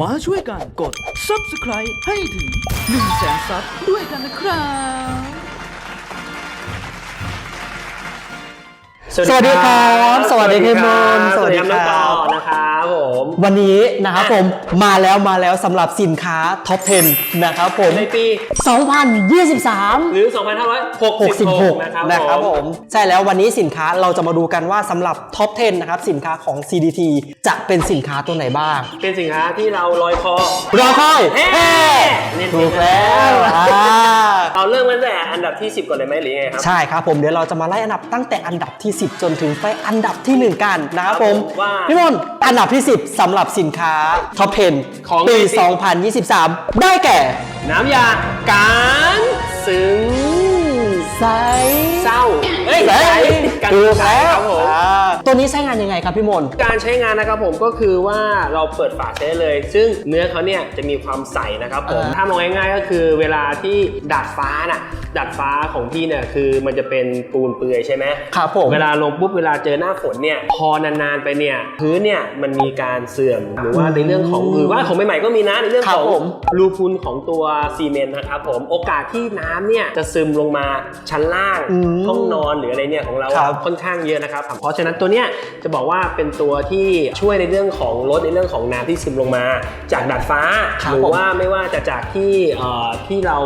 มาช่วยกันกด subscribe ให้ถึง 1 0 0 0 0แสนซับด้วยกันนะครับ สวัสดีครับ สวัสดีพี่มนต์สวัสดีครับสวัสดีน้องครัต่อบนะ ครับผม วันนี้นะครับผมมาแล้วมาแล้วสำหรับสินค้าท็อป 10 นะครับผม ในปี 2023 หรือ 2566 66นะครับนะครับผผมมใช่แล้ววันนี้สินค้าเราจะมาดูกันว่าสำหรับท็อป 10 นะครับ สินค้าของ CDT จะเป็นสินค้าตัวไหนบ้าง เป็นสินค้าที่เราลอยคอรอคอยเฮ้เฮ้นี่ถูกแล้วอ่าเราเริ่มตั้งแต่อันดับที่ 10 ก่อนเลยไหมหรือไงครับ ใช่ครับผมเดี๋ยวเราจะมาไล่อันดับตั้งแต่อันดับที่ 10 จนถึงไปอันดับที่ 1 กันนะครับผมครับผมว่าพี่มนต์อันดับที่ 10สำหรับสินค้าท็อป10ของปีในปี 2023 ได้แก่ น้ำยาการซึ้ง ไซเศร้าเอ้ยไซใสกันถูกใสแล้วครับผม อ่าตัวนี้ใช้งานยังไงครับพี่มนต์ การใช้งานนะครับผมก็คือว่าเราเปิดฝาใช้ได้เลย ซึ่งเนื้อเขาเนี่ยจะมีความใสนะครับผม อ่า ถ้ามองง่ายๆก็คือเวลาที่ดาดฟ้าน่ะดาดฟ้าของพี่เนี่ยคือมันจะเป็นปูนเปื่อยใช่ไหม ครับผม เวลาลงปุ๊บเวลาเจอหน้าฝนเนี่ยพอนานๆไปเนี่ยพื้นเนี่ยมันมีการเสื่อมหรือว่าในเรื่องของหรือว่าของใหม่ๆก็มีนะในเรื่องครัขบองผมรูพุนของตัวซีเมนต์นะครับผมโอกาสที่น้ำเนี่ยจะซึมลงมาชั้นล่างอืมห้องนอนหรืออะไรเนี่ยของเราครับค่อนข้างเยอะนะครับเพราะฉะนั้นตัวเนี้ยจะบอกว่าเป็นตัวที่ช่วยในเรื่องของลดในเรื่องของน้ำที่ซึมลงมา จากดาดฟ้า ครับหรือผม ว่าไม่ว่าจะจากที่เอ่อที่เรา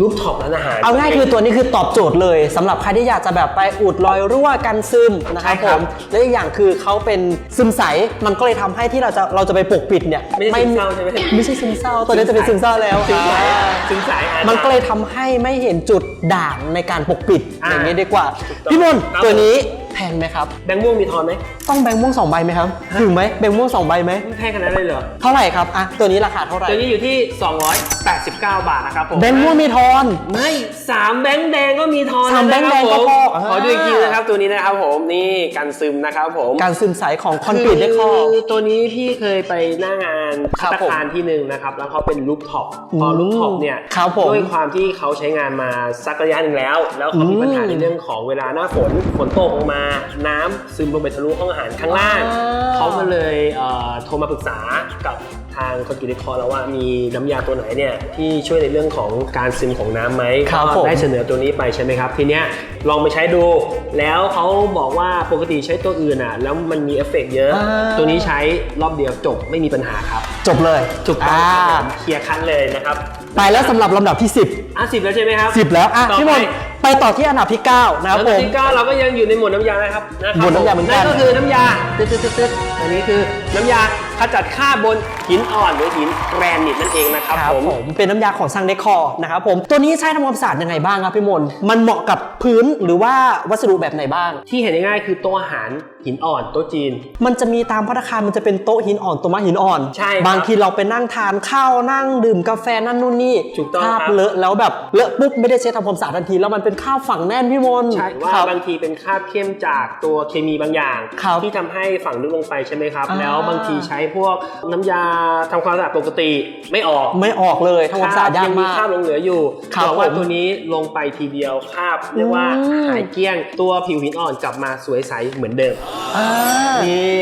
รูปท็อปร้านอาหาร เอาง่ายคือตัวนี้คือตอบโจทย์เลยสำหรับใครที่อยากจะแบบไปอุดรอยรั่วกันซึมนะครับใช่ผครับมและอีกอย่างคือเขาเป็นซึมใสมันก็เลยทำให้ที่เราจะเราจะไปปกปิดเนี่ยไม่ใช่ซึมเศร้าใช่ไหม ไม่ใช่ซึมเศร้าตัวนี้จะเป็นซึมเศร้าแล้วซึมใสอ่าซึมใสอะ มันก็เลยทำให้ไม่เห็นจุดด่างในการปกปิดอ่าอย่างนี้ดีกว่าถูกต้องพี่มนต์ครับตัวนี้แพงไหมครับแบงค์ม่วงมีทอนไหมต้องแบงค์ม่วงสองใบไหมครับถึงไหมแบงค์ม่วงสองใบไหมไม่แพงขนาดนั้นเลยเหรอเท่าไหร่ครับอะตัวนี้ราคาเท่าไหร่ตัวนี้อยู่ที่ 289 บาทนะครับผมแบงค์ม่วงมีทอนไม่สามแบงค์แดงก็มีทอนสามแบงค์แดงก็พอนะครับผมขอดูอีกทีนะครับตัวนี้นะครับผมนี่กันซึมนะครับผมการซึมใสของคอนกรีตได้ข้อคือตัวนี้พี่เคยไปหน้างานครับพัตตาคารที่หนึ่งนะครับแล้วเขาเป็นลูกท็อปพออืมลูกท็อปเนี่ยครับผมด้วยความที่เขาใช้งานมาสักระยะหนึ่งแล้ว แล้วเขามีอืมปัญหาในเรื่องของเวลาหน้าฝนฝนตกลงมาน้ำซึมลงไปทะลุห้องอาหารข้างล่างอ่าเขาก็เลยเอ่อโทรมาปรึกษากับทางคอนกรีตคอแล้วว่ามีน้ำยาตัวไหนเนี่ยที่ช่วยในเรื่องของการซึมของน้ำไหมครับก็ผม ได้เสนอตัวนี้ไปใช่ไหมครับ ทีเนี้ยลองไปใช้ดู แล้วเขาบอกว่าปกติใช้ตัวอื่นอะแล้วมันมีเอฟเฟกต์เยอะ อ่า ตัวนี้ใช้รอบเดียวจบไม่มีปัญหาครับ จบเลยถูกต้องอ่าครับผมเคลียร์คันเลยนะครับ ไปแล้วสำหรับลำดับที่ 10 อะสิบแล้วใช่ไหมครับ 10 แล้วอะต่อพี่มนต์ไปต่อที่อันดับที่ 9 นะครับแล้วผมที่เก้าเราก็ยังอยู่ในหมวดน้ำยานะครับนะครับหมวดน้ำยาเหมือนกัน นั่นก็คือน้ำยาตึ๊ดตึ๊ดตึ๊ดตึ๊ดอันนี้คือน้ำยาขจัดคราบบนหินอ่อนหรือหินแกรนิตนั่นเองนะครับครับผมผมเป็นน้ำยาของซังเดคอร์นะครับผมตัวนี้ใช้ทำความสะอาดยังไงบ้างครับพี่มนต์มันเหมาะกับพื้นหรือว่าวัสดุแบบไหนบ้าง ที่เห็นง่ายๆคือโต๊ะอาหารหินอ่อนโต๊ะจีน มันจะมีตามพัตตาคารมันจะเป็นโต๊ะหินอ่อนโต๊ะม้าหินอ่อนใช่ครับบางทีเราไปนั่งทานข้าวนั่งดื่มกาแฟนั่นนู่นนี่ถูกต้องคราบครับเลอะแล้วแบบเลอะปุ๊บไม่ได้เช็ดทำความสะอาดทันที แล้วมันเป็นข้าวฝังแน่นพี่มนต์ใช่ว่าครับบางทีเป็นคราบเข้มจากตัวเคมีบางอย่างครับที่ทำให้ฝังลึกลงไปใช่ไหมครับอ่าแล้วบางทีใช้พวกน้ำยาทำความสะอาดปกติไม่ออกไม่ออกเลยทำความสะอาดยากงมีมากคราบหลงเหลืออยู่ครับบอกว่าผมตัวนี้ลงไปทีเดียวคราบเรียกว่าอืมหายเกลี้ยงตัวผิวหินอ่อนกลับมาสวยใสเหมือนเดิมอ่านี่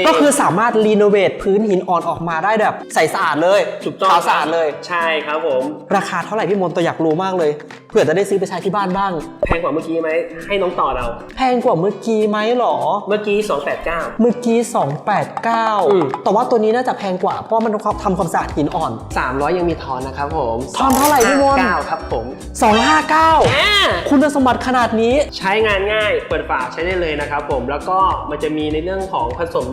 ก็คือสามารถรีโนเวทพื้นหินอ่อนออกมาได้แบบใสสะอาดเลยถูกต้องขาวสะอาดเลย ใช่ครับผม ราคาเท่าไหร่พี่มนต์ตัวอยากรู้มากเลยเผื่อจะได้ซื้อไปใช้ที่บ้านบ้าง แพงกว่าเมื่อกี้ไหมให้น้องต่อเรา แพงกว่าเมื่อกี้ไหมหรอ เมื่อกี้ 289 เมื่อกี้อืม289 แต่ว่าตัวนี้น่าจะแพงกว่าเพราะมันทำความสะอาดหินอ่อน 300 ยังมีทอนนะครับผมทอนเท่าไหร่พี่มนต์9ครับผม 259อ่าคุณสมบัติขนาดนี้ ใช้งานง่ายเปิดฝาใช้ได้เลยนะครับผมแล้วก็มันจะมีในเรื่องของผสม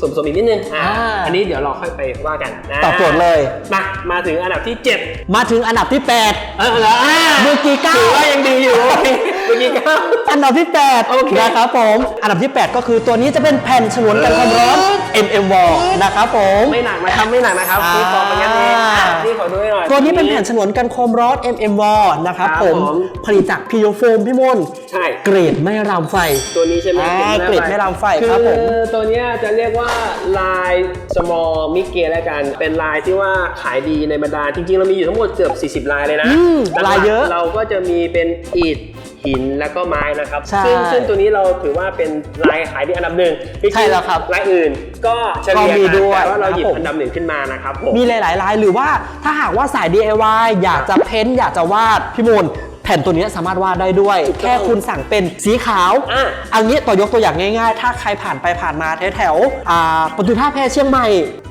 สมสมอีกนิดนึงอ่าอ่า อันนี้เดี๋ยวเราค่อยไปว่ากันนะตอบโจทย์เลย มามาถึงอันดับที่7มาถึงอันดับที่เออแล้วอ่าเมื่อกี้เก้าถือว่ายังดีอยู่ เมื่อกี้เก้า8อันดับที่โอเค8นะครับผม อันดับที่ 8 ก็คือตัวนี้จะเป็นแผ่นฉนวนกันความร้อน MM Wall นะครับผม ไม่หนักนะครับไม่หนักนะครับอ่านี่ขอประกันเองอะนี่ขอดูให้หน่อย ตัวนี้เป็นแผ่นฉนวนกันความร้อน MM Wall นะครับครับผมผมผลิตจากพิโยโฟมพี่มนต์ใช่ เกรดไม่รามไฟ ตัวนี้ใช่ไหมอ่าเกรดไม่รำไฟคือครับผมตัวเนี้ยจะเรียกว่าลาย small m i d g a แล้วกัน เป็นลายที่ว่าขายดีในบรรดา จริงๆ เรามีอยู่ทั้งหมดเกือบ 40 ลายเลยนะอืมหกๆลายเยอะเราก็จะมีเป็นอิฐหินแล้วก็ไม้นะครับ ใช่ซึ่งซึ่งตัวนี้เราถือว่าเป็นลายขายดีอันดับหนึ่งจงๆใช่แล้วครับลายอื่นก็เฉลี่ยก็มีกันด้วยแต่ว่าเราหยิบครับผม อันดับหนึ่งขึ้นมานะครับผม มีหลายๆลายหรือว่าถ้าหากว่าสาย DIY อยากจะเพ้นท์อยากจะวาดพี่มูล แผ่นตัวนี้สามารถวาดได้ด้วยถูกต้องแค่คุณสั่งเป็นสีขาวอะเอางี้ต่อยกตัวอย่างง่าย ๆ ถ้าใครผ่านไปผ่านมาแถวๆอ่าประตูท่าแพเชียงใหม่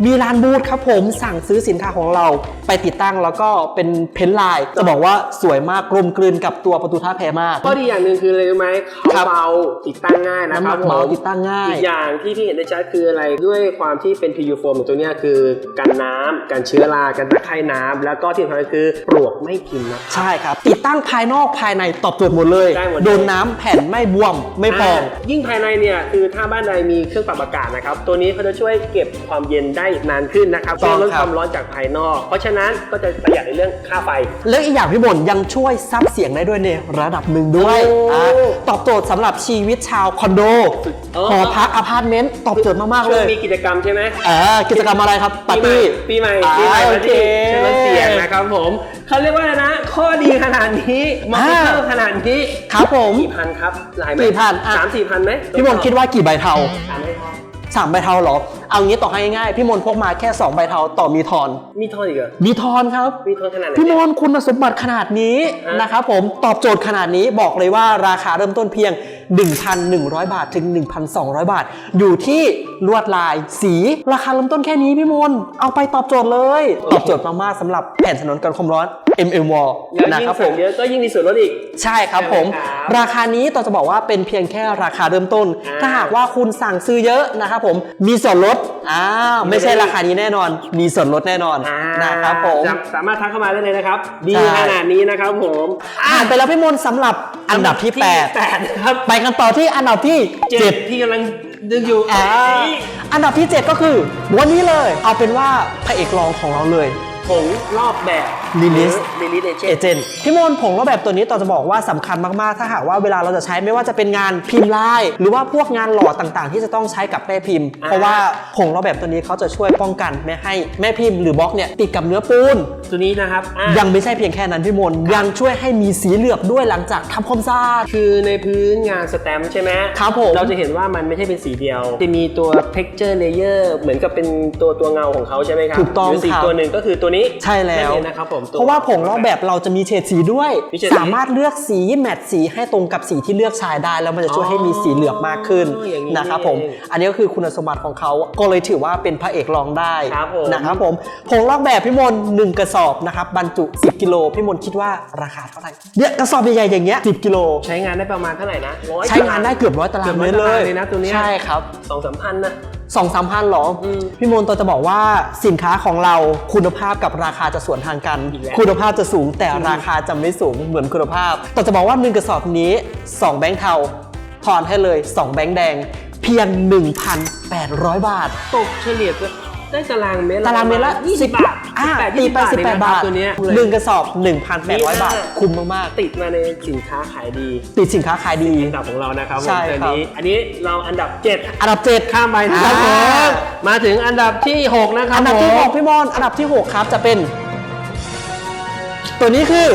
มีร้านบูธครับผมสั่งซื้อสินค้าของเรา ไปติดตั้งแล้วก็เป็นเพ้นท์ลาย จะบอกว่าสวยมากกลมกลืนกับตัวประตูท่าแพมากข้อดีอย่างหนึ่งคืออะไรรู้ไหมเขาครับเบาติดตั้งง่ายนะน้ำคหนัรับกเบาผมติดตั้งง่ายอีกอย่างที่ที่เห็นได้ชัดคืออะไรด้วยความที่เป็น PU foam ตัวเนี้ยคือกันน้ำกันเชื้อรากันตะไคร่น้ำแล้วก็ที่สำคัญคือปลวกไม่กินนะใช่ครับ ติดตั้งภายนอกภายในตอบโจทย์หมดเลย ได้หมดเลย โดนน้ำแผ่นไม่บวมไม่พองายิ่งภายในเนี่ยคือถ้าบ้านใดมีเครื่องปรับอากาศนะครับ ตัวนี้เขาจะช่วยเก็บความเย็นได้นานขึ้นนะครับถูกต้องช่วยลดครัคบวามร้อนจากภายนอก เพราะฉะนั้นก็จะประหยัดในเรื่องค่าไฟ แล้วอีกอย่างพี่บนยังช่วยซับเสียงได้ด้วยในระดับหนึ่งด้วยโอ้อะตอบโจทย์สำหรับชีวิตชาวคอนโดเออ หอพักอพาร์ตเมนต์ตอบโจทย์มากๆช่เลวยยมีกิจกรรมใช่ไหม เออกิจกรรมอะไรครับปาร์ตี้ ปีใหม่อ่าปีใหม่โอปาร์เคตี้ใช้ลดเสียงนะครับผม เขาเรียกว่าอะไรนะ ข้อดีขนาดนี้มาอ่าเพิ่มขนาดนี้ครับผมกี่พันครับหลายไหมกี่พันอะ สามสี่พันไหมพี่มนต์คิดว่ากี่ใบเทาสามไม่พอสามใบเทาเหรอ เอางี้ต่อให้ง่ายๆพี่มนต์พกมาแค่สองใบเทาต่อมีทอน มีโทษอีกเหรอ มีทอนครับ มีโทษขนาดไหน พี่มนต์คุณสมบัติขนาดนี้อะ นะครับผมตอบโจทย์ขนาดนี้บอกเลยว่าราคาเริ่มต้นเพียง 1,100 บาทถึง 1,200 บาท อยู่ที่ลวดลายสีราคาเริ่มต้นแค่นี้พี่มนต์เอาไปตอบโจทย์เลย ตอบโจทย์มากๆสำหรับแผ่นถนนกันความร้อน MM Wall แล้วนะยิ่งครับผสั่งม เยอะก็ยิ่งมีส่วนลดอีก ใช่ครับผม ใช่ไหมครับราคานี้ต่อจะบอกว่าเป็นเพียงแค่ราคาเริ่มต้น อ่าถ้าหากว่าคุณสั่งซื้อเยอะนะครับผมมีส่วนลดอ่าไม่ใช่ราคานี้แน่นอน มีส่วนลดแน่นอนอ่านะครับผมสาสามารถทักเข้ามาได้เลยนะครับ ดีใช่ ขนาดนี้นะครับผมผ่านไปแล้วพี่มนต์สำหรับอันดับที่แปดนะครับ8ไปกันต่อที่อันดับที่ เจ็ด7ที่กำลังดึงอยู่อ่าอันดับที่ 7 ก็คือ วันนี้เลย เอาเป็นว่าพระเอกรองของเราเลย ผงรอบแบบ Release ลิลิเอเจเอเจนต์พี่มนต์ผงรูปแบบตัวนี้ต่อจะบอกว่าสำคัญมากๆ ถ้าหากว่าเวลาเราจะใช้ไม่ว่าจะเป็นงานพิมพ์ลาย หรือว่าพวกงานหล่อต่างๆ ที่จะต้องใช้กับแม่พิมพ์ อ่า เพราะว่าผงรูปแบบตัวนี้เขาจะช่วยป้องกันไม่ให้แม่พิมพ์หรือบล็อกเนี่ยติดกับเนื้อปูน ตัวนี้นะครับอะยังไม่ใช่เพียงแค่นั้นพี่มนต์ยังช่วยให้มีสีเหลือบด้วยหลังจากทำความสะอาดคือในพื้นงานสแตมป์ใช่ไหมครับผม เราจะเห็นว่ามันไม่ใช่เป็นสีเดียว จะมีตัว texture layer เหมือนกับเป็นตัวตัวเงาของเขาใช่ไหมครับถูกต้องหรือสีครับ ตัวหนึ่งก็คือตัวนี้ใช่แล้วนั่นเองนะครับผมตั เพราะว่าผงลอกแบบเราจะมีเฉดสีด้วย มีเฉดสีสามารถเลือกสีแมทสีให้ตรงกับสีที่เลือกใช้ได้แล้วมันจะช่วยให้มีสีเหลือบมากขึ้นอ๋ออย่างนี้นะครับผม เองอันนี้ก็คือคุณสมบัติของเขาก็เลยถือว่าเป็นพระเอกรองได้ครับผม นะครับผมผงลอกแบบพี่มนต์หนึ่งกระสอบนะครับบรรจุ 10 กิโลพี่มนต์คิดว่าราคาเท่าไหร่เนี่ยกระสอบใหญ่ๆอย่างเงี้ย10กิโลใช้งานได้ประมาณเท่าไหร่นะร้อยใช้งานได้เกือบร้อยตารางเกือบเมร้อยตรเลตารางยเลยนะตัวเนี้ยใช่ครับ สองสามพันนะ สองสามพันหรออมพี่มนต์ตัวจะบอกว่าสินค้าของเราคุณภาพกับราคาจะสวนทางกันอีกแล้วคุณภาพจะสูงแต่ราคาจะไม่สูงเหมือนคุณภาพแต่จะบอกว่าหนึ่งกระสอบนี้ 2 แบงค์เทาทอนให้เลย 2 แบงค์แดง เพียง 1,800 บาท ตกเฉลี่ยก็ ได้ตารางเมตรตารางเมตรละยี่สิบบาทอ่า18 ตีไป20 18 บาทตัวเนี้ยหนึ่งกระสอบ 1,800 บาท คุ้มมากติดมาในสินค้าขายดีๆ ติดสินค้าขายดี อันดับของเรานะครับผมใช่ตัวครับ นี้อันนี้เราอันดับ7อันดับ7ข้ามไปนะครับผอ่ามมาถึงอันดับที่6นะครับอันดับที่ ผม6 พี่มอนอันดับที่ 6 ครับจะเป็น ตัวนี้คือ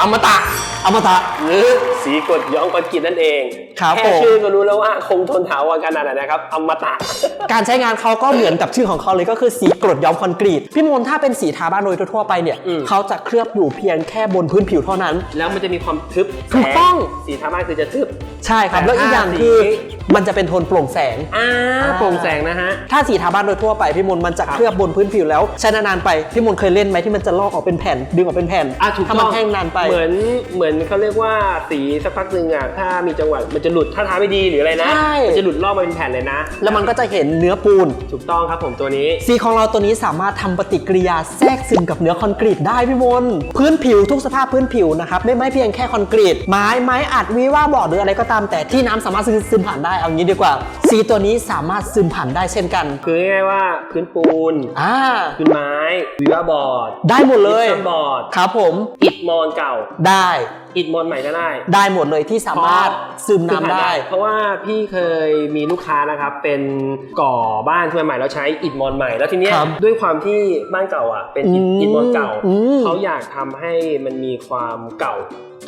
อมตะอมตะ หรือสีกรดย้อมคอนกรีตนั่นเอง ครับแค่ผม ชื่อก็รู้แล้วว่าคงทนถาวรขนาดไหนนะครับอมตะ การใช้งานเขาก็เหมือนกับชื่อของเขาเลยก็คือสีกรดย้อมคอนกรีต พี่มนต์ถ้าเป็นสีทาบ้านโดยทั่วๆไปเนี่ยอืม เขาจะเคลือบอยู่เพียงแค่บนพื้นผิวเท่านั้น แล้วมันจะมีความทึบถูกต้อง แสสีธรรมะคือจะทึบ ใช่ครับ แต่แล้วอีกอย่างถ้าคือสี มันจะเป็นโทนโปร่งแสง อ่าโปร่งแสงนะฮะ ถ้าสีทาบ้านโดยทั่วไปพี่มนต์มันจะครับเคลือบบนพื้นผิวแล้วใช้นานๆไปพี่มนต์เคยเล่นไหมที่มันจะลอกออกเป็นแผ่นดึงออกเป็นแผ่นอะถูกถ้าต้มัอนงแห้งนานไป เหมือนเหมือนเขาเรียกว่าสีสักพักหนึ่งอะถ้ามีจังหวะมันจะหลุดถ้าทาไม่ดีหรืออะไรนะ ใช่ มันจะหลุดลอกมาเป็นแผ่นเลยนะแล้วมันก็จะเห็นเนื้อปูน ถูกต้องครับผมตัวนี้สีของเราตัวนี้สามารถทำปฏิกิริยาแทรกซึมกับเนื้อคอนกรีตได้พี่มนต์พื้นผิวทุกสภาพพื้นผิวนะครับไม่ไม่เพียงแค่คอนกรีต ไม้ไม้อัดวีว่าบอร์ดหรืออะไรก็ตามแต่ที่น้ำสามารถซึมซึมผ่านได้เอางี้ดีกว่าสีตัวนี้สามารถซึมผ่านได้เช่นกันคือง่ายๆว่าพื้นปูน อ่าพื้นไม้วิวาบอร์ดได้หมดเลยซัมบอร์ดครับผม อิฐมอนเก่า ได้ อิฐมอนใหม่ก็ได้ ได้หมดเลยที่สามารถซึมน้ำได้ เพราะว่าพี่เคยมีลูกค้านะครับ เป็นก่อบ้านขึ้นมาใหม่แล้วใช้อิฐมอนใหม่แล้วทีเนี้ยครับด้วยความที่บ้านเก่าอะเป็นอิฐอืมอิฐมอนเก่าอืม เขาอยากทำให้มันมีความเก่า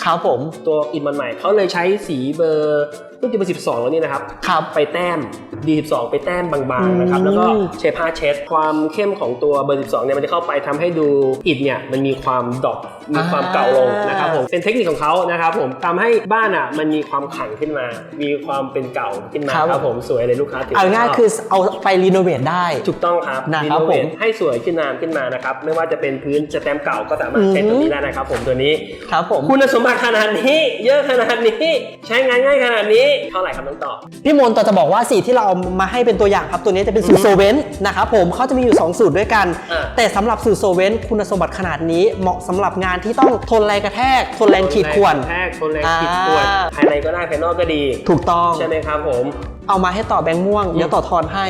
ครับผม ตัวอิฐมันใหม่เขาเลยใช้สีเบอร์ รุ่นที่เบอร์12แล้วนี่นะครับครับไปแต้ม D12 ไปแต้มบางๆนะครับอืมแล้วก็ใช้ผ้าเช็ดความเข้มของตัวเบอร์12เนี่ยมันจะเข้าไปทำให้ดูอิฐเนี่ยมันมีความดอกมีความเก่าลงนะครับผมเป็นเทคนิคของเขานะครับผมทำให้บ้านอะมันมีความขลังขึ้นมา มีความเป็นเก่าขึ้นมาครับครับผมสวยเลยลูกค้าถืเอาง่ายชบๆคือเอาไปรีโนเวทได้ถูกต้องครับนะครับโเวทผมให้สวยขึ้นนามขึ้นมานะครับไม่ว่าจะเป็นพื้นสแตมป์เก่าก็สามารถใช้อืมตัวนี้ได้นะครับผมตัวนี้ครับผมคุณสมบัติขนาดนี้ เยอะขนาดนี้ ใช้งานง่ายขนาดนี้เท่าไหร่ครับน้องต่อ พี่มนต์ต่อจะบอกว่าสีที่เราเอามาให้เป็นตัวอย่างครับ ตัวนี้จะเป็นสูตรโซเวนนะครับผมเขาจะมีอยู่ 2 สูตรด้วยกัน อ่า แต่สำหรับสูตรโซเวนคุณสมบัติขนาดนี้เหมาะสำหรับงานที่ต้องทนแรงกระแทก ทนแรงขีดข่วน แทกทนแรงขีดข่วนอ่า ภายในก็ได้ภายนอกก็ดี ถูกต้อง ใช่ไหมครับผม เอามาให้ต่อแบงค์ม่วง เดี๋ยวต่อทอนให้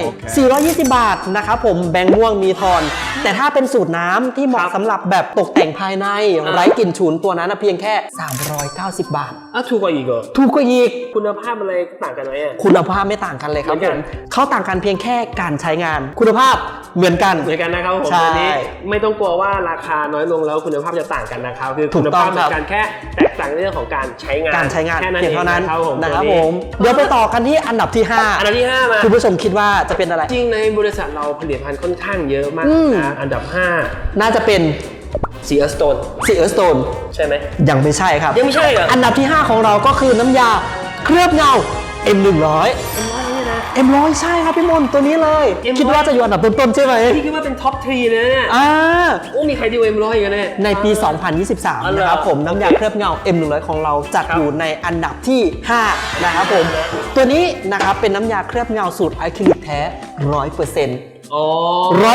420 บาทนะครับผมแบงค์ม่วงมีทอน แต่ถ้าเป็นสูตรน้ำที่เหมาะครับสำหรับแบบตกแต่งภายในอ่าไร้กลิ่นฉุนตัวนั้นนะเพียงแค่ 390 บาทอะถูกกว่าอีกเหรอถูกกว่าอีก คุณภาพอะไรต่างกันไหมอะ คุณภาพไม่ต่างกันเลยครับเหมืผอนกัมนเขาต่างกันเพียงแค่การใช้งาน คุณภาพเหมือนกัน เหมือนกันนะครับผมใช่ตัวนี้ไม่ต้องกลัวว่าราคาน้อยลงแล้วคุณภาพจะต่างกันนะครับ คือถูคุกณต้องภาพเหมืครัอบนกันแค่แตกต่างในเรื่องของการใช้งานการใช้งานแค่นั้นเพีเอยงงเท่านั้นนะครับผมนะครับตัวผม เดี๋ยวไปต่อกันที่อันดับที่อันดับที่ห้ามา5คุณผู้ชมคิดว่าจะเป็นอะไร จริงในบริษัทเราผลิตภัณฑ์ค่อนข้างเยอะมากอืม นะอันดับน่าจะเป็น5ซีอสโตนซีเออร์สโตนใช่ไหม ยังไม่ใช่ครับ ยังไม่ใช่เหรออันดับที่ 5 ของเราก็คือน้ำยาเคลือบเงา M100 M100 ใช่ครับพี่มนต์ตัวนี้เลย M100 คิดว่าจะอยู่อันดับต้นๆใช่ไหมพี่คิดว่าเป็นท็อปทรีเลยนะเนี่ยอ่าโอ้มีใครดีเอ็มร้อยกันเนี่ยในปีอ๋อ2023เหรอนะครับผมน้ำยาโอเคเคลือบเงา M100 ของเราจัดครับอยู่ในอันดับที่ 5 นะครับผม ตัวนี้นะครับเป็นน้ำยาเคลือบเงาสูตรอะคริลิกแท้ 100% อ๋อ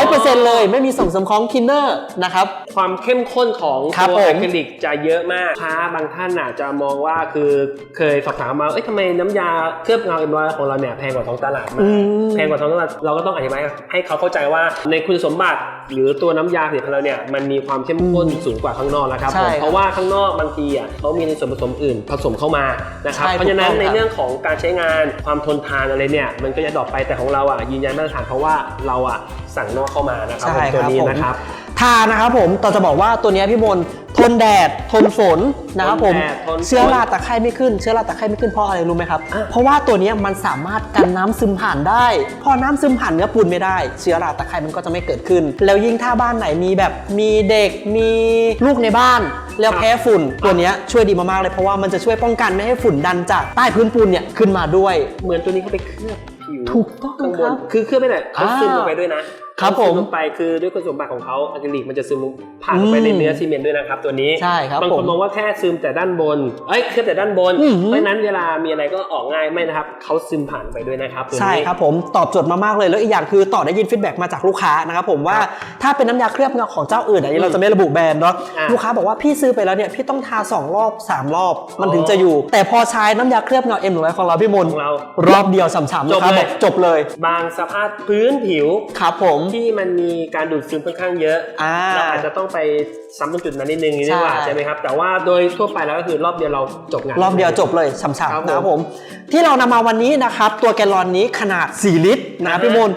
100%เลยไม่มีส่วนผสมของทินเนอร์นะครับ ความเข้มข้นของครับตัวผม อะคริลิกจะเยอะมากค้าบางท่านอาจจะมองว่าคือเคยสอบถามมา เอ้ยทำไมน้ำยาเคลือบเงาเอ็มร้อยของเราเนี่ยแพงกว่าท้องตลาดมาก อืม แพงกว่าท้องตลาดเราก็ต้องอธิบายให้เขาเข้าใจว่าในคุณสมบัติหรือตัวน้ำยาผลิตภัณฑ์เราเนี่ยมันมีความเข้มข้นสูงกว่าข้างนอกนะครับใช่ผมครับเพราะว่าข้างนอกบางทีอะเขามีในส่วนผสมอื่นผสมเข้ามานะครับใช่เพราะฉะนั้นถูกต้องในครับ เรื่องของการใช้งานความทนทานอะไรเนี่ยมันก็จะดรอปไปแต่ของเราอะยืนยันมาตรฐานเพราะว่าเราอะสั่งนอกเข้ามานะครับผมตัวนี้นะครับทานะครับผมต่อจะบอกว่าตัวเนี้ยพี่มนต์ทนแดด ทนฝนนะครับผมทนแดดทนฝนเชื้อราตะไคร่ไม่ขึ้น เชื้อราตะไคร่ไม่ขึ้นเพราะอะไรรู้ไหมครับอะเพราะว่าตัวเนี้ยมันสามารถกันน้ำซึมผ่านได้ พอน้ำซึมผ่านเนื้อปูนไม่ได้ เชื้อราตะไคร่มันก็จะไม่เกิดขึ้น แล้วยิ่งถ้าบ้านไหนมีแบบมีเด็กมีลูกในบ้าน แล้วแพ้ฝุ่นตัวเนี้ยช่วยดีมากๆเลยเพราะว่ามันจะช่วยป้องกันไม่ให้ฝุ่นดันจากใต้พื้นปูนเนี่ยขึ้นมาด้วย เหมือนตัวนี้เขาไปเคลือบ ผิวถูกต้องข้างบครันบคือเคลือบไม่ได้เขาอ่าซึมลงไปด้วยนะ ครับผมซึลงไปคือด้วยคุณสมบัติของเขาอะคริลิกมันจะซึมผ่านลงไปอืมในเนื้อซีเมนต์ด้วยนะครับตัวนี้ใช่ครับบางคนผมมองว่าแค่ซึมแต่ด้านบนเอ้ยเคลือบแต่ด้านบนอืมเพราะฉะนั้นเวลามีอะไรก็ออกง่ายไม่นะครับเขาซึมผ่านไปด้วยนะครับตัวนี้ใช่ครับผมตอบโจทย์มามากเลยแล้วอีกอย่างคือต่อได้ยินฟีดแบ็กมาจากลูกค้านะครับผมว่าครับถ้าเป็นน้ำยาเคลือบเงาของเจ้าอื่นอันนี้เราจะไม่ระบุแบรนด์เนาะอ่าลูกค้าบอกว่าพี่ซื้อไปแล้วเนี่ยพี่ต้องทา2รอบ3รอบมันอ๋อถึงจะอยู่ แต่พอใช้น้ำยาเคลือบเงาเอ็มหนึ่งร้อยของเราพี่มนต์ของเรารอบเดียวฉ่ำๆลูกค้าจบเลยบอกจบเลย บางสภาพพื้นผิวครับผมที่มันมีการดูดซึมค่อนข้างเยอะอ่าเราอาจจะต้องไปซ้ำตรงจุดนั้นนิดนึงนี่ใช่ว่าใช่ไหมครับ แต่ว่าโดยทั่วไปแล้วก็คือรอบเดียวเราจบงานรอบเดียวจบเลยฉ่ครับำๆนะครับผม ที่เรานำมาวันนี้นะครับ ตัวแกลลอนนี้ขนาด 4 ลิตรนะอ่าฮะพี่มนต์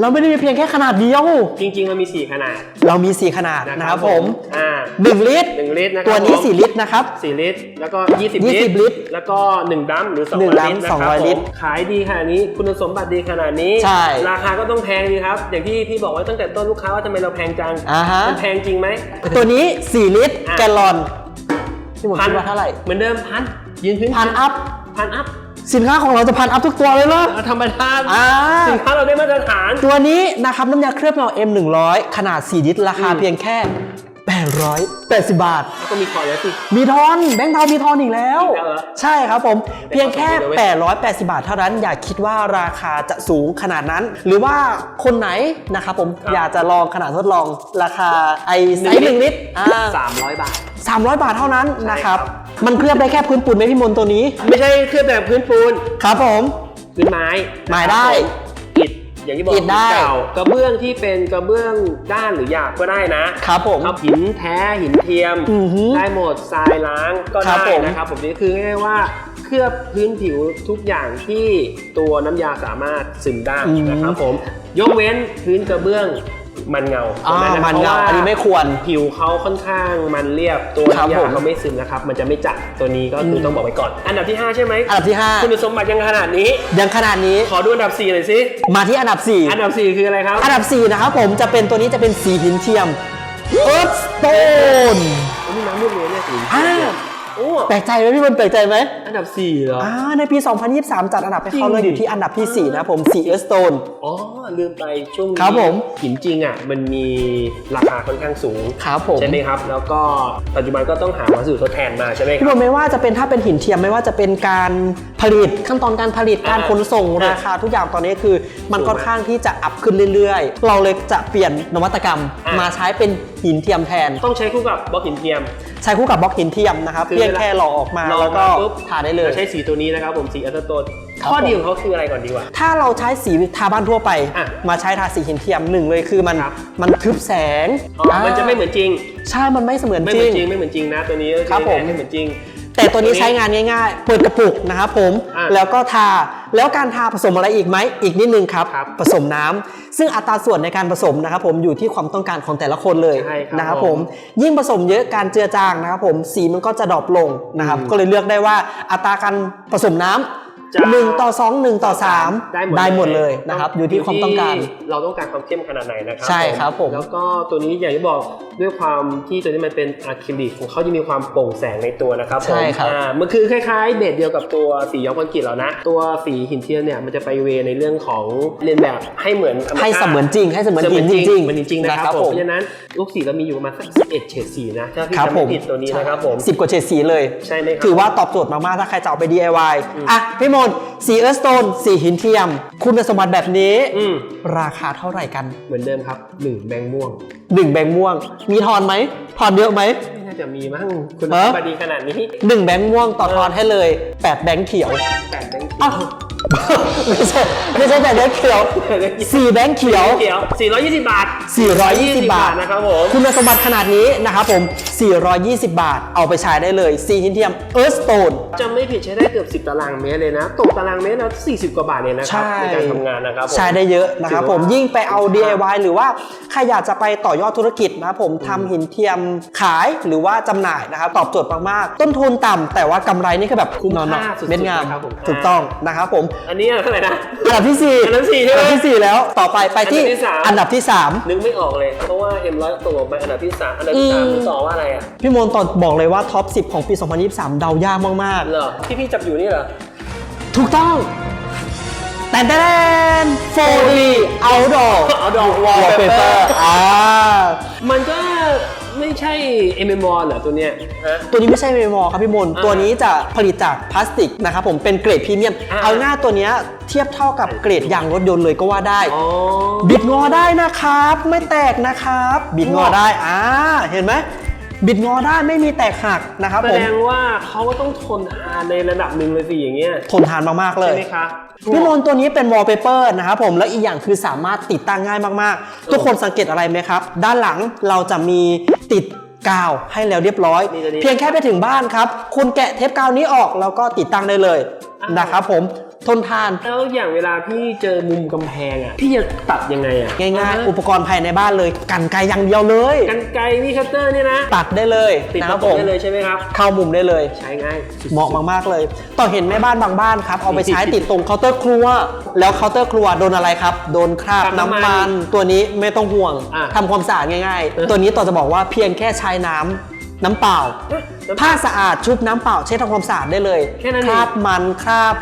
เราไม่ได้มีเพียงแค่ขนาดเดียว จริงๆมันมี 4 ขนาดเรามี 4 ขนาดนะครับผม อ่า1 ลิตรหนึ่งลิตรนะครับตัวนี้ผม4ลิตรนะครับสี่ลิตร แล้วก็20 20 ลิตร ลิตร แล้วก็ 1 ดัมหรือหนึ่ง200ดัลิมตรนะครับ200ลิตรผมขายดีขนาดนี้คุณสมบัติดีขนาดนี้ ใช่ ราคาก็ต้องแพงดีครับ อย่างที่พี่บอกไว้ตั้งแต่ต้นลูกค้าว่าทำไมเราแพงจังอ่าฮะมันแพงจริงไหม ตัวนี้ 4 ลิตรอะแกลลอนพี่หมดคิดว่าเท่าไหร่ เหมือนเดิมพันยืนพื้นพันอัพพันอัพ สินค้าของเราจะพันอัพทุกตัวเลยเหรอ ธรรมดาอ่า สินค้าเราได้มาตรฐาน ตัวนี้นะครับน้ำยาเคลือบเงา M100 ขนาด 4 ลิตรราคาอืมเพียงแค่ 880 บาทแล้วก็มีคอร์แล้วสิ มีทอนแบงค์เทามีทอนอีกแล้ว อีกแล้วเหรอใช่ครับผม เพียงแค่ เดี๋ยวไว้880 บาทเท่านั้น อย่าคิดว่าราคาจะสูงขนาดนั้น หรือว่าคนไหนนะครับผมครับ อยากจะลองขนาดทดลอง ราคาไอไซหนึ่งส์หนึ่งลิลิตตรรอ่า สามร้อยบาท 300 บาทเท่านั้นนะครับ ใช่ครั มันเคลือบได้แค่พื้นปูนไหมพี่มนต์ตัวนี้ ไม่ใช่เคลือบแบบพื้นปูน ครับผม พื้นไม้ไม้ได้อิฐ อย่างที่บอกอิฐได้ เก่ากระเบื้องที่เป็นกระเบื้องด้านหรือหยาบก็ได้นะครับผม ครับหินแท้หินเทียม อือฮึได้หมดทรายล้างก็ครับได้ผม นะครับ ผมนี่คือง่ายๆว่าเคลือบพื้นผิวทุกอย่างที่ตัวน้ำยาสามารถซึมได้อืมนะครับผมยกเว้นพื้นกระเบื้อง มันเงาอ่าตรงะมันเงาพระอันนี้ไม่ควรผิวเขาค่อนข้างมันเรียบตัวครับน้ำยาผมเขาไม่ซึมนะครับ มันจะไม่จัดตัวนี้ก็คืออม ต้องบอกไว้ก่อน อันดับที่ 5 ใช่ไหมอันดับที่คุณสมบัติยังขนาดนี้5ยังขนาดนี้ขอดูอันดับ4หน่อยสิมาที่อันดับ4อันดับ 4 คืออะไรครับ อันดับ4นะครับผมจะเป็นตัวนี้จะเป็นสีหินเทียม Earthstone อันนี้น้ำมืดเลยเนี่ยสีอ่า โอ้แปลกใจไหมพี่บอลแปลกใจไหมอันดับ4เหรออ่าในปี 2023 จัดอันดับให้เขาเลยจริงอยู่ที่อันดับที่ 4 นะครับผมสี Earthstone อ๋อลืมไปช่วงนี้ครับผมหินจริงอะมันมีราคาค่อนข้างสูงครับผมใช่ไหมครับ แล้วก็ปัจจุบันก็ต้องหาวัสดุทดแทนมาใช่ไหมคพี่บรัอบลไม่ว่าจะเป็นถ้าเป็นหินเทียมไม่ว่าจะเป็นการผลิตขั้นตอนการผลิตการขนส่งอ่าราคาทุกอย่างตอนนี้คือ มันถูกไหมค่อนข้างที่จะอัพขึ้นเรื่อย ๆ เราเลยจะเปลี่ยนนวัตกรรมอ่ามมาใช้เป็น หินเทียมแทน ต้องใช้คู่กับบล็อกหินเทียม ใช้คู่กับบล็อกหินเทียมนะครับคือเพียงแค่หล่อออกมาหล่อแล้วก็มาปุ๊บทาได้เลยใช้สีตัวนี้นะครับผมสีอัลตโตนครับข้อดีผมของเขาคืออะไรก่อนดีกว่า ถ้าเราใช้สีทาบ้านทั่วไปอะมาใช้ทาสีหินเทียมหนึ่งเลยคือมันครับมันทึบแสงอ๋อมันจะไม่เหมือนจริง ใช่ มันไม่เสมือนไม่จเหมืริองนจริงไม่เหมือนจริงนะตัวนี้ก็อครับผมไม่เหมือนจริง แต่ตัวนี้ใช้งานง่ายๆ เปิดกระปุกนะครับผม อะแล้วก็ทา แล้วการทาผสมอะไรอีกไหม อีกนิดนึงครับ ครับผสมน้ำ ซึ่งอัตราส่วนในการผสมนะครับผมอยู่ที่ความต้องการของแต่ละคนเลยใช่ครับนะครับผผมมยิ่งผสมเยอะการเจือจางนะครับผม สีมันก็จะดรอปลงนะครับ อืม ก็เลยเลือกได้ว่าอัตราการผสมน้ำ จะหนึ่งต่อสองหนึ่งต่อสามได้หมดหมดเลยนะครับ อยู่ที่ความต้องการ เราต้องการความเข้มขนาดไหนนะครัใช่ครับผม แล้วก็ตัวนี้อย่างที่บอกด้วยความที่ตัวนี้มันเป็นอะคริลิกของเขาจะมีความโปร่งแสงในตัวนะครับผมใช่ครับอ่ามันคือคล้ายๆ เบสเดียวกับตัวสีย้อมคอนกรีตแล้วนะ ตัวสีหินเทียมเนี่ยมันจะไปเวในเรื่องของเรียนแบบให้เหมือนธรรมชาติให้เสมือนจริง ให้เสมือนหินจริงๆเหมือนจริงๆนะครับนะครับผมผมเพราะฉะนั้นลูกสีเรามีอยู่ประมาณสัก11เฉดสีนะถ้าพี่ครับจำผไม่มผิดตัวนี้นะครับผมสิบกว่าเฉดสีเลยใช่ไหมครับถือว่าตอบโจทย์มากๆถ้าใครจะเอาไป DIY อะพี่มนต์สีเอิร์ธสโตนสีหินเทียม คุณสมบัติแบบนี้ อืม ราคาเท่าไหร่กัน เหมือนเดิมครับหนึ่งแบงค์ม่วง 1แบงค์ม่วง มีทอนไหมทอนเยอะไหม ไม่น่าจะมีมั้งคุณเออสมบัติดีขนาดนี้1แบงค์ม่วงต่อทอนให้เลย8แบงค์เขียวแปดแบงค์เขีอ้าวไม่ใช่ไม่ใช่แปดแบงค์เขียว4แบงค์เขียว เขียว420 บาท420 บาทนะครับผมคุณสมบัติขนาดนี้นะครับผม 420 บาทเอาไปใช้ได้เลยสีหินเทียมเอิร์ธสโตน จำไม่ผิดใช้ได้เกือบ 10 ตารางเมตรเลยนะตกตารางเมตรแล้ว40 กว่าบาทเนี่ยนะครับใช่ในการทำงานนะครับผม ใช้ได้เยอะนะครับถือผว่ามยิ่งไปเอา DIY หรือว่าใครอยากจะไปต่อยอดธุรกิจนะครับผมทำหินเทียมขายหรือว่าจำหน่ายนะครับตอบโจทย์มากๆต้นทุนต่ำแต่ว่ากำไรนี่คือแบบคุ้มนอนค่าสุดๆเม็ดงามนะครับผมถูกต้องนะครับผมอันนี้เท่าไหร่นะอันดับที่สี่อันดับสี่ใช่ไหมอันดับที่สี่แล้วต่อไปไปที่อันดับที่สามอันดับที่สามนึกไม่ออกเลย เพราะว่า M100 ตกลงไปอันดับที่ 3 อันดับที่อืม3คือต่อว่าอะไรอะพี่มนต์ตอนบอกเลยว่าท็อป10 ของปี 2023 เดายากมากเหรอที่พี่จับอยู่นี่เหรอๆถูกต้อง แต่แตน 4D outdoor Outdoor wallpaper อ่ามันก็ไม่ใช่ MMR เหรอตัวเนี้ยฮะ ตัวนี้ไม่ใช่เมมอครับพี่มนต์อ่าตัวนี้จะผลิตจากพลาสติกนะครับผมเป็นเกรดพรีเมียม อ่า เอาง่ายตัวเนี้ยเทียบเท่ากับเกรดยางรถยนต์เลยก็ว่าได้ อ๋อ บิดงอได้นะครับ ไม่แตกนะครับ บิดงอได้อ่าเห็นไหม บิดงอได้ไม่มีแตกหักนะครับแสผม ดงว่าเขาก็ต้องทนทานในระดับหนึ่งเลยสิอย่างเงี้ยทนทานมากๆเลใช่ย ไหมคะ พี่มนต์ตัวนี้เป็นวอลเปเปอร์นะครับผมแล้วอีกอย่างคือสามารถติดตั้งง่ายมากๆ ทุกคนสังเกตอะไรไหมครับ ด้านหลังเราจะมีติดกาวให้แล้วเรียบร้อย นี่ตัวนี้เพียงแค่ไปถึงบ้านครับ คุณแกะเทปกาวนี้ออกแล้วก็ติดตั้งได้เลยอ่านนะครับผม ทนทาน แล้วอย่างเวลาพี่เจอมุมกำแพงอะพี่จะตัดยังไงอะง่ายๆ อุปกรณ์ภายในบ้านเลย กันไกรอย่างเดียวเลย กันไกรมีดคัตเตอร์เนี่ยนะ ตัดได้เลยติดนะคตัรัดบผมได้เลยใช่ไหมครับ เข้ามุมได้เลย ใช้ง่ายสุดๆเหมาะมากๆเลย ต่อเห็นแม่บ้านบางบ้านครับ เอาไปใช้ติดตรงเคาน์เตอร์ครัว แล้วเคาน์เตอร์ครัวโดนอะไรครับ โดนคราบคราบน้ำน้ำมัมันนตัวนี้ไม่ต้องห่วงอะทำความสะอาดง่ายเออๆตัวนี้ต่อจะบอกว่าเพียงแค่ใช้น้ำ น้ำเปล่าเอ๊ะน้ำผ้าสะอาดชุบน้ำเปล่าเช็ดทำความสะอาดได้เลยแค่นั้นเอง คราบมันคราบ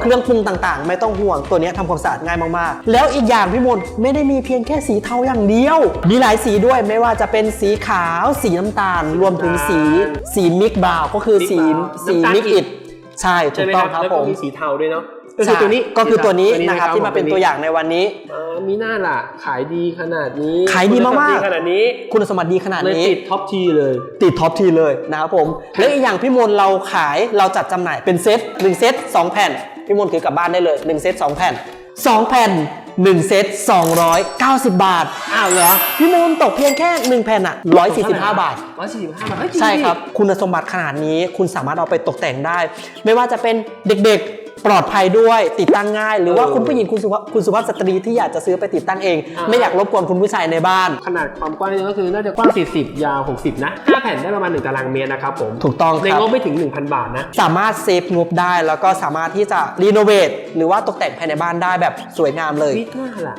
เครื่องปรุงต่างๆ ไม่ต้องห่วงตัวนี้ทำความสะอาดง่ายมากๆ แล้วอีกอย่างพี่มนต์ไม่ได้มีเพียงแค่สีเทาอย่างเดียว มีหลายสีด้วยไม่ว่าจะเป็นสีขาวสีน้ำตาล รวมถึงสีสีมิกบราวก็คือสี Mix brown สีน้ำตาลมิกอิอิฐดใช่ถูใช่กไหมต้คองรับครับแล้วผก็ม มีสีเทาด้วยเนาะ ก็คือใช่ตัวนี้ก็คือตัวนี้นะครับผมที่มาเป็นตัวอย่างในวันนี้อ่ามีหน้าล่ะ ขายดีขนาดนี้ ขายดีมากๆคุณภพขนาดนี้ คุณสมบัติดีขนาดเลยนี้ติดท็อปทีเลย ติดท็อปทีเลยนะครับผม และอีกอย่างพี่มนต์เราขายเราจัดจำหน่ายเป็นเซต1เซต2 แผ่น พี่มนต์ถือกลับบ้านได้เลย1เซต2 แผ่น 2 แผ่น1 เซต 290 บาท อ้าวเหรอ พี่มนต์ตกเพียงแค่ 1 แผ่นอะ145 บาทร้อยสี่สิบห้าบาทเฮ้ยจงดิใช่ครับ คุณสมบัติขนาดนี้ คุณสามารถเอาไปตกแต่งได้ ไม่ว่าจะเป็นเด็กๆ ปลอดภัยด้วยติดตั้งง่าย หรือว่าเออคุณผู้หญิงคุณสุภาพคุณสุภาพสตรีที่อยากจะซื้อไปติดตั้งเอง อ่า ไม่อยากรบกวนคุณผู้ชายในบ้าน ขนาดความกว้างเนี่ยก็คือน่าจะกว้าง 40 ยาว 60 นะ5แผ่นได้ประมาณ 1 ตารางเมตรนะครับผมถูกต้องในครับ งบไม่ถึง 1,000 บาทนะ สามารถเซฟงบได้แล้วก็สามารถที่จะรีโนเวทหรือว่าตกแต่งภายในบ้านได้แบบสวยงามเลย วิหน้าล่ะ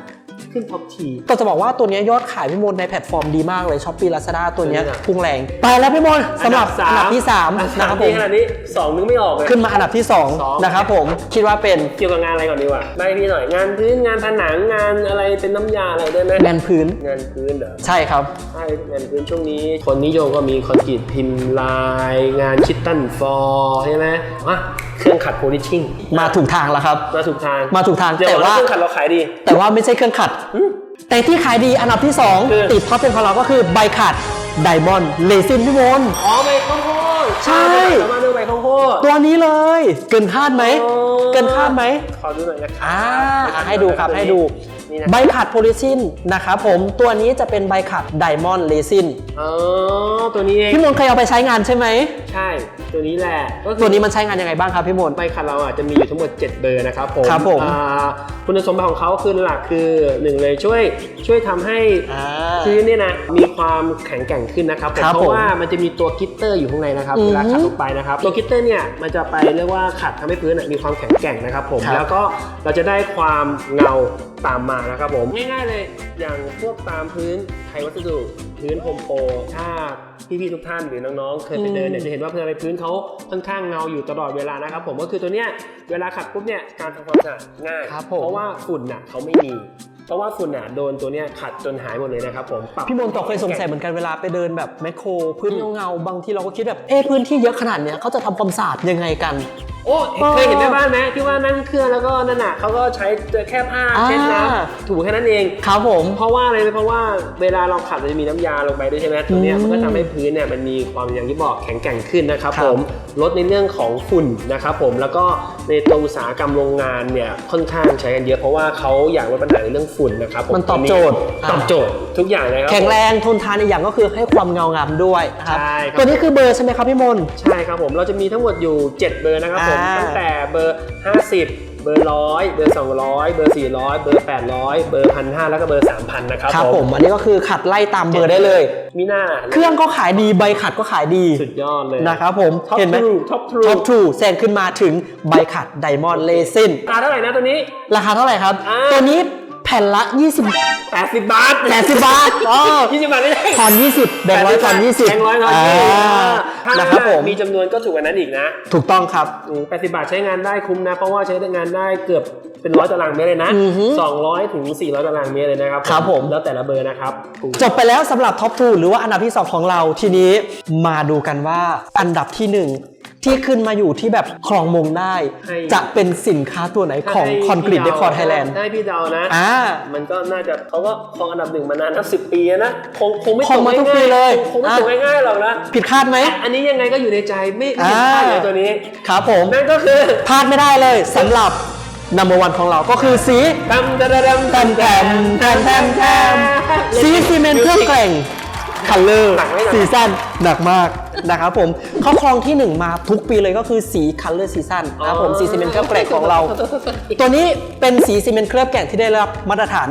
ขึ้นท็อปทีก็จะบอกว่าตัวเนี้ยยอดขายพี่มนต์ในแพลตฟอร์มดีมากเลยช้อปปี้ลาซาด้าตัวเนี้ยตัวเนี้ยพุ่งแรงไปแล้วพี่มนต์สำหรับอันดับที่3นะนะคครัรับบผผมมขนาดนี้2นึงไม่ออกเลยขึ้นมาอันดับที่สอง2นะครับผมคิดว่าเป็นเกี่ยวกับงานอะไรก่อนดีกว่าได้พี่หน่อยงานพื้นงานผนังงานอะไรเป็นน้ำยาอะไรได้ไหมแมนพื้นงานพื้นเหรอใช่ครับใช่งานพื้นช่วงนี้คนนิยมก็มีคอนกรีตพิมพ์ลาย งานชิตตันฟอร์ใช่ไหมอะเครื่องขัดโพลิชชิ่งมาถูกทางแล้วครับ มาถูกทางมาถูกทางเดี๋ยวแต่ว่าเครื่องขัดเราขายดี แต่ว่าไม่ใช่เครื่องขัดแต่ที่ขายดีอันดับที่คือ2ติดท็อปเป็นของเราก็คือใบขัดไดมอนด์เลซินพี่มนต์อ๋อใบข้าวโพดใช่สามารถเลือกใบข้าวโพดตัวนี้เลย เกินคาดไหมอ๋อเกินคาดไหมขอดูหน่อยนะครับอ่าอะให้ดูครับให้ดู นี่นะใบขัดโพลิซินนะครับผมตัวนี้จะเป็นใบขัดไดมอนด์เลซินอ๋อตัวนี้เองพี่มนต์เคยเอาไปใช้งานใช่ไหมใช่ ตัวนี้แหละก็คือตัวนี้มันใช้งานยังไงบ้างครับพี่มนต์ ใบขัดเราอะจะมีอยู่ทั้งหมด 7 เบอร์นะครับผมครับผม อ่าคุณสมบัติของเขาคือหลักคือหนึ่งเลยช่วยช่วยทำให้อ่าพื้นเนี่ยนะมี ความแข็งแกร่งขึ้นนะครับผมครับเพผมราะว่ามันจะมีตัวกลิตเตอร์อยู่ข้างในนะครับอือฮึเวลาขัดลงไปนะครับตัวกลิตเตอร์เนี่ยมันจะไปเรียกว่าขัดทำให้พื้นน่ะมีความแข็งแกร่งนะครับผมครับ แล้วก็เราจะได้ความเงาตามมานะครับผมง่ายๆเลยอย่างพวกตามพื้นไทยวัสดุพื้นโฮมโปรถ้าพี่ๆทุกท่านหรือน้องๆเคยไปเดินเนี่ยจะเห็นว่าพื้นอะไรพื้นเขาค่อนข้างเงาอยู่ตลอดเวลานะครับผมก็คือตัวเนี้ยเวลาขัดปุ๊บเนี่ยการทำความสะอาดง่ายครับผม เพราะว่าฝุ่นน่ะเขาไม่มีเพราะว่าฝุ่นอะโดนตัวเนี้ยขัดจนหายหมดเลยนะครับผมปรับ พี่มนต์ต่อเคยสงสัยเหมือนกันเวลาไปเดินแบบแมคโครพื้นเงาๆบางทีเราก็คิดแบบเอ๊ะพื้นที่เยอะขนาดเนี้ยเขาจะทำความสะอาดยังไงกัน โอ้เคยเห็นแม่บ้านไหมที่ว่านั่งเครื่องแล้วก็นั่นน่ะเขาก็ใช้แค่ผ้าเช็ดน้อ่าำถูแค่นั้นเองครับผมเพราะว่าอะไรเพราะว่าเวลาเราขัดมันจะมีน้ำยาลงไปด้วยใช่ไหมตัวเนี้ยอืมมันก็ทำให้พื้นเนี่ยมันมีความอย่างที่บอกแข็งแกร่งขึ้นนะครับครับผมลดในเรื่องของฝุ่นนะครับผมแล้วก็ในตัวอุตสาหกรรมโรงงานเนี่ยค่อนข้างใช้กันเยอะเพราะว่าเขาอยากลดปัญหาในเรื่องฝุ่นนะครับผมันตอบโจทย์ตอบโจทย์ทุกอย่างเลยครับแข็งแรงทนทานอีกอย่างก็คือให้ความเงางามด้วยนะครับใช่ครับตัวนี้คือเบอร์ใช่ไหมครับพี่มนต์ใช่ครับผมเราจะมีทั้งหมดอยู่ 7 เบอร์นะครับผมอ่าตั้งแต่เบอร์ 50 เบอร์100เบอร์200 เบอร์ 400 เบอร์ 800 เบอร์1,500แล้วก็เบอร์ 3,000 นะครับครับผผมมอันนี้ก็คือขัดไล่ตามเบอร์ได้เลย มีหน้า เครื่องก็ขายดีใบขัดก็ขายดีสุดยอดเลยนะครับผม Top เห็นไหม True Top True ท็อปทรูแซงขึ้นมาถึงใบขัดไดมอนด์เลซินราคาเท่าไหร่นะตัวนี้ ราคาเท่าไหร่ครับอ่าตัวนี้ แผ่นละ 20 80 บาท80 บาทอ๋อ20 บาทไม่ได้ทอน 20 แบ่งร้อยทอน 20แบ่งร้อยทอนอ่ายี่สิบถ้านะครับผมมีจำนวนก็ถูกกว่านั้นอีกนะ ถูกต้องครับอืม80 บาทใช้งานได้คุ้มนะ เพราะว่าใช้งานได้เกือบเป็นร้อยตารางเมตรเลยนะอือฮึ200 ถึง 400 ตารางเมตรเลยนะครับครับผมแล้วแต่ละเบอร์นะครับ จบไปแล้วสำหรับท็อป2หรือว่าอันดับที่ 2 ของเราทีนี้มาดูกันว่าอันดับที่ 1 ที่ขึ้นมาอยู่ที่แบบครองมงได้ ให้ จะเป็นสินค้าตัวไหนของคอนกรีตเดคอร์ไทยแลนด์ได้พี่เดานะ อ่า มันก็น่าจะเขาก็ครองอันดับหนึ่งมานานนับสิบปีแล้วนะคงคงไม่ครองมาทุกปีเลย คงไม่ตกอะง่ายๆหรอกนะ ผิดคาดไหม อันนี้ยังไงก็อยู่ในใจไม่ไม่ผิดอ่าพลาดเลยตัวนี้ ครับผม นั่นก็คือพลาดไม่ได้เลยสำหรับ number one ของเราก็คือสีตำตะระดำแทมแทมแทมแทมแทมสีซีเมนต์เครื่องแกร่ง คัลเลอร์หนักไหมหนักซีซั่นหนักมากนะครับผมเขาครองที่หนึ่งมาทุกปีเลยก็คือสีคัลเลอร์ซีซั่นนะครับผมสีซีเมนต์เครื่องแกร่งของเรา ตัวนี้เป็นสีซีเมนต์เคลือบแกร่งที่ได้รับมาตรฐาน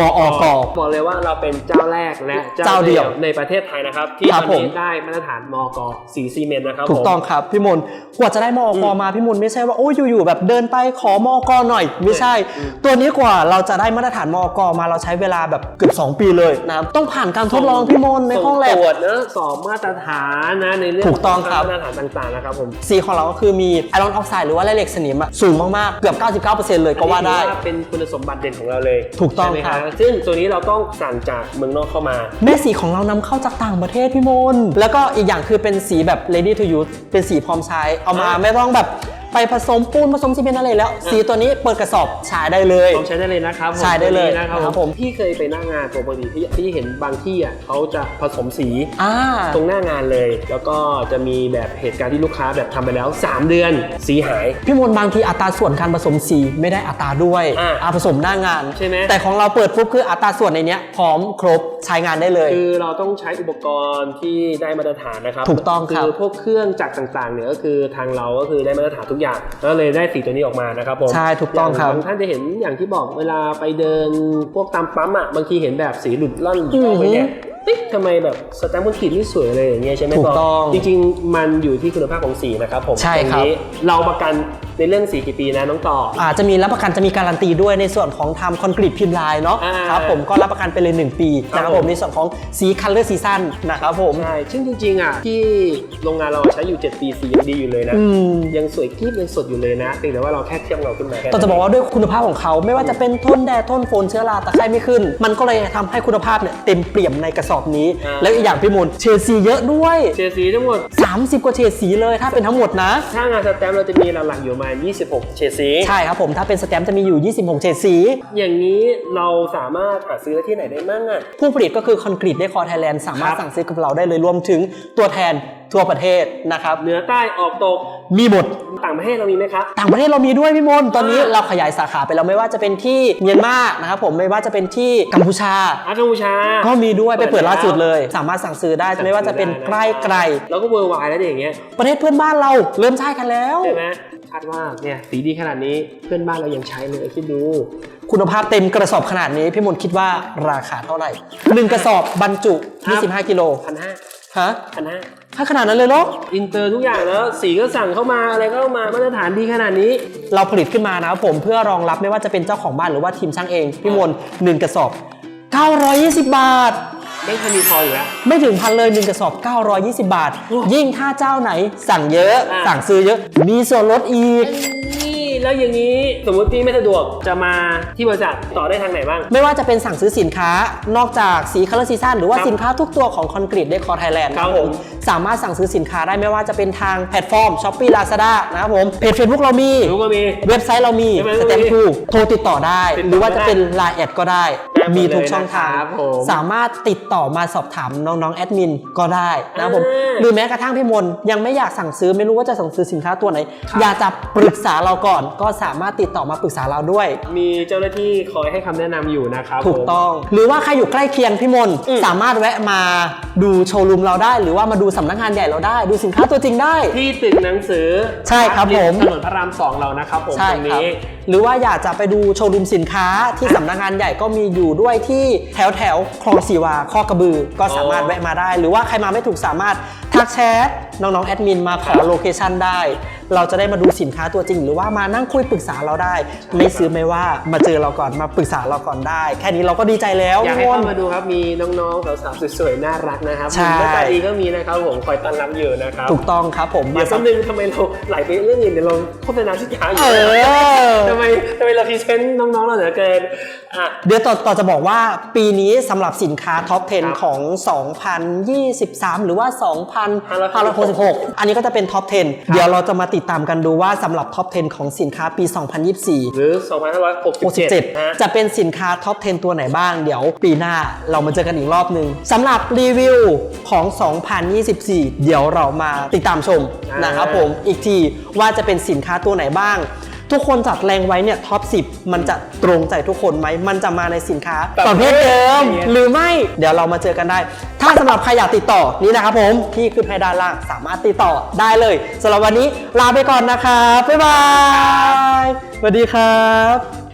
มออกบอกเลยว่าเราเป็นเจ้าแรกและเจ้าเดียวในประเทศไทยนะครับ ที่ครัตบอนนี้ผมได้มาตรฐานมอกสีซีเมนต์นะครับถูกผมต้องครับพี่มนต์กว่าจะได้มอกมาพี่มนต์ไม่ใช่ว่าโอ้ยอยู่ๆแบบเดินไปขอมอกหน่อย ไม่ใช่ ตัวนี้กว่าเราจะได้มาตรฐานมอกมาเราใช้เวลาแบบเกือบ2 ปีเลยนะครับต้องผ่านการทดลองพี่มนต์ในห้องแลบส่ตรวจนะสอบมาตรฐานนะในเรื่องถูกต้องครับมาตรฐานต่างๆนะครับผมสีของเราก็คือมีไอรอนออกไซด์หรือว่าแร่เหล็กสนิมอะสูงมากๆเกือบ 99%เลยก็ว่าได้อันนี้ถือเป็นคุณสมบัติเด่นของเราเลย ถูกต้องใช่ไหมครับ ซึ่งตัวนี้เราต้องสั่งจากเมืองนอกเข้ามา แม่สีของเรานำเข้าจากต่างประเทศพี่มนต์แล้วก็อีกอย่างคือเป็นสีแบบ ready to use เป็นสีพร้อมใช้ เอามาอ่าไม่ต้องแบบไปผสมปูนผสมซีเมนต์อะไรแล้ว สีตัวนี้เปิดกระสอบใช้ได้เลยลองใช้ได้เลยนะครับผมใช้ได้เลยตัวนี้นะครับครับผผมมพี่เคยไปหน้างานปกติที่ที่เห็นบางที่อะเขาจะผสมสีอ่าตรงหน้างานเลย แล้วก็จะมีแบบเหตุการณ์ที่ลูกค้าแบบทำไปแล้ว 3 เดือนสีหาย พี่มนต์บางทีอัตราส่วนการผสมสีไม่ได้อัตราด้วยอ่าอ่าผสมหน้างานใช่ไหมแต่ของเราเปิดปุ๊บคืออัตราส่วนในเนี้ยพร้อมครบใช้งานได้เลย คือเราต้องใช้อุปกรณ์ที่ได้มาตรฐานนะครับถูกต้องครับคือพวกเครื่องจักรต่างๆเนี่ยก็คือทางเราก็คือได้มาตรฐานทุกกอย่างก็เลยได้สีตัวนี้ออกมานะครับผมใช่ถูกต้องครับย่างท่านจะเห็นอย่างที่บอกเวลาไปเดินพวกตามปั๊มอะบางทีเห็นแบบสีหลุดล่อนอือหือออกไปเนี่ยเอ๊ะทำไมแบบสแตมป์คอนกรีตนี่สวยเลยอย่างเงี้ยใช่ไหมถูกต้องจริงๆ มันอยู่ที่คุณภาพของสีนะครับผมใช่ตรงครับนี้เราประกัน ในเรื่องสีกี่ปีนะน้องต่อ อาจจะมีรับประกันจะมีการันตีด้วยในส่วนของทำคอนกรีตพิมพ์ลายเนาะอ่าครับผมก็รับประกันไปเลย 1 ปีครับนะครับผผม มในส่วนของสีคัลเลอร์ซีซั่นนะครับผมใช่ซึ่งจริงๆอะที่โรงงานเราใช้อยู่ 7 ปีสียังดีอยู่เลยนะ อืมยังสวยกริบยังสดอยู่เลยนะเพียงแต่ว่าเราแค่เทียบเราขึ้นมาแค่แต่จะบอกว่าด้วยคุณภาพของเขาไม่ว่าจะเป็นทนแดดทนฝนเชื้อราตะไคร่ไม่ขึ้น มันก็เลยทำให้คุณภาพเนี่ยเต็มเปี่ยมในกระสอบนี้แล้วอีกอย่างพี่มนต์เฉดสีเยอะด้วย เฉดสีทั้งหมด 30 กว่าเฉดสีเลยถ้าเป็นทั้งหมดนะ ถ้างานสแตมป์เราจะมีหลักๆอยู่ประมาณ 26 เฉดสี ใช่ครับผมถ้าเป็นสแตมป์จะมีอยู่ 26 เฉดสี อย่างนี้เราสามารถหาซื้อได้ที่ไหนได้มั่งอะ ผู้ผลิตก็คือคอนกรีตเดคอร์ไทยแลนด์สามารถครับสั่งซื้อกับเราได้เลยรวมถึงตัวแทนทั่วประเทศนะครับ เหนือใต้ออกตก มีหมด ต่างประเทศเรามีไหมครับ ต่างประเทศเรามีด้วยพี่มนต์ตอนนี้อ่าเราขยายสาขาไปแล้วไม่ว่าจะเป็นที่เมียนมานะครับผมไม่ว่าจะเป็นที่กัมพูชาอากัมพูชา ก็มีด้วยไปเปิดล่าสุดแล้วเลย สามารถสั่งซื้อได้ไม่ว่าจะเป็นใกล้ไกล แล้วก็เวอร์ไวแล้วเนี่ยอย่างเงี้ย ประเทศเพื่อนบ้านเราเริ่มใช้กันแล้ว ใช่ไหม คาดว่าเนี่ยสีดีขนาดนี้เพื่อนบ้านเรายังใช้เลยคิดดู คุณภาพเต็มกระสอบขนาดนี้ พี่มนต์คิดว่าราคาเท่าไหร่หนึ่งกระสอบบรรจุครับ25 กิโลพันห้าฮะพันห้าถ้าขนาดนั้นเลยเหรออินเตอร์ทุกอย่างแล้ว สีก็สั่งเข้ามาอะไรก็เข้ามามาตรฐานดีขนาดนี้ เราผลิตขึ้นมานะครับผมเพื่อรองรับไม่ว่าจะเป็นเจ้าของบ้านหรือว่าทีมช่างเอง พี่มนต์หนึ่งกระสอบ 920 บาท ไม่เคยมีพออยู่แล้ว ไม่ถึงพันเลยหนึ่งกระสอบ 920 บาทโอ้ยิ่งถ้าเจ้าไหนสั่งเยอะอ่าสั่งซื้อเยอะ มีส่วนลดอีกนี่ แล้วอย่างนี้สมมติพี่ไม่สะดวกจะมาที่บริษัทต่อได้ทางไหนบ้าง ไม่ว่าจะเป็นสั่งซื้อสินค้านอกจากสีคัลเลอร์ซีซันหรือว่าครับสินค้าทุกตัวของคอนกรีตเดคอร์ไทยแลนด์ครับผมผมสามารถสั่งซื้อสินค้าได้ไม่ว่าจะเป็นทางแพลตฟอร์ม s h อ p e e Lazada นะครับผมเพจ Facebook เรามีรู้ก็มีเว็บไซต์เรามีเว็บไซต์สเรามีแตมป์ทูโทรติดต่อได้ติดต่อหรือว่าจะเป็นได้ไลน์แอดก็ได้ได้หมดมีทุกเลยช่องทางนะครับผมสามารถติดต่อมาสอบถามน้องๆแอดมินก็ได้นะครับผมอ่าหรือแม้กระทั่งพี่มนต์ยังไม่อยากสั่งซื้อไม่รู้ว่าจะสั่งซื้อสินค้าตัวไหนครับอยากจะปรึกษาเราก่อนก็สามารถติดต่อมาปรึกษาเราด้วย มีเจ้าหน้าที่คอยให้คำแนะนำอยู่นะครับถูกต้อง หรือว่าใครอยู่ใกล้เคียงพี่มนมสามารถแวะมาดูโชว์รูมเราได้ หรือว่ามาดูสำนักงานใหญ่เราได้ ดูสินค้าตัวจริงได้ที่ตึกหนังสือใช่ครับผม ถนนพระรามสองเรานะครับผมใช่ตรงครับนี้ หรือว่าอยากจะไปดูโชว์รูมสินค้าที่สำนักงานใหญ่ก็มีอยู่ด้วยที่แถวแถวคลองสีวาข้อกระบือ ก็สามารถแวะมาได้ หรือว่าใครมาไม่ถูกสามารถทักแชทน้องๆแอดมินมาขอโลเคชันได้ เราจะได้มาดูสินค้าตัวจริง หรือว่ามานั่งคุยปรึกษาเราได้ ไม่ซื้อไม่ว่ามาเจอเราก่อนมาปรึกษาเราก่อนได้ แค่นี้เราก็ดีใจแล้วอยากให้พี่มนเข้าต์มาดูครับมีน้องๆสาวๆสวยๆน่ารักนะครับใช่หน้าตาดีก็มีนะครับผมคอยต้อนรับอยู่นะครับถูกต้องครับผมเดี๋ยวสักนึงทำไมเราไหลไปเรื่องอื่นเดี๋ยวเราโฆษณาสินค้าอยู่เออทำไมทำไมเราพรีเซนต์น้องๆเราเหลือเกินอะ เดี๋ยวต่อต่อจะบอกว่าปีนี้สำหรับสินค้าท็อป ครับ10 ของ 2023 หรือว่า 2566 อันนี้ก็จะเป็นท็อป 10 เดี๋ยวเราจะมาติดตามกันดูว่าสำหรับท็อป 10 ของสินค้าปี 2024 หรือ 2567ฮะ 67 จะเป็นสินค้าท็อป 10 ตัวไหนบ้าง เดี๋ยวปีหน้าเรามาเจอกันอีกรอบหนึ่งสำหรับรีวิวของ 2024 เดี๋ยวเรามาติดตามชมอ่านนะครับผม อีกทีว่าจะเป็นสินค้าตัวไหนบ้าง ทุกคนจัดแรงไว้เนี่ยท็อป 10 มันจะตรงใจทุกคนไหม มันจะมาในสินค้าประเภทเดิม หรือไม่เดี๋ยวเรามาเจอกันได้ ถ้าสำหรับใครอยากติดต่อนี่นะครับผมที่ขึ้นให้ด้านล่างสามารถติดต่อได้เลยสำหรับวันนี้ลาไปก่อนนะครับบ๊ายบายสวัสดีครับ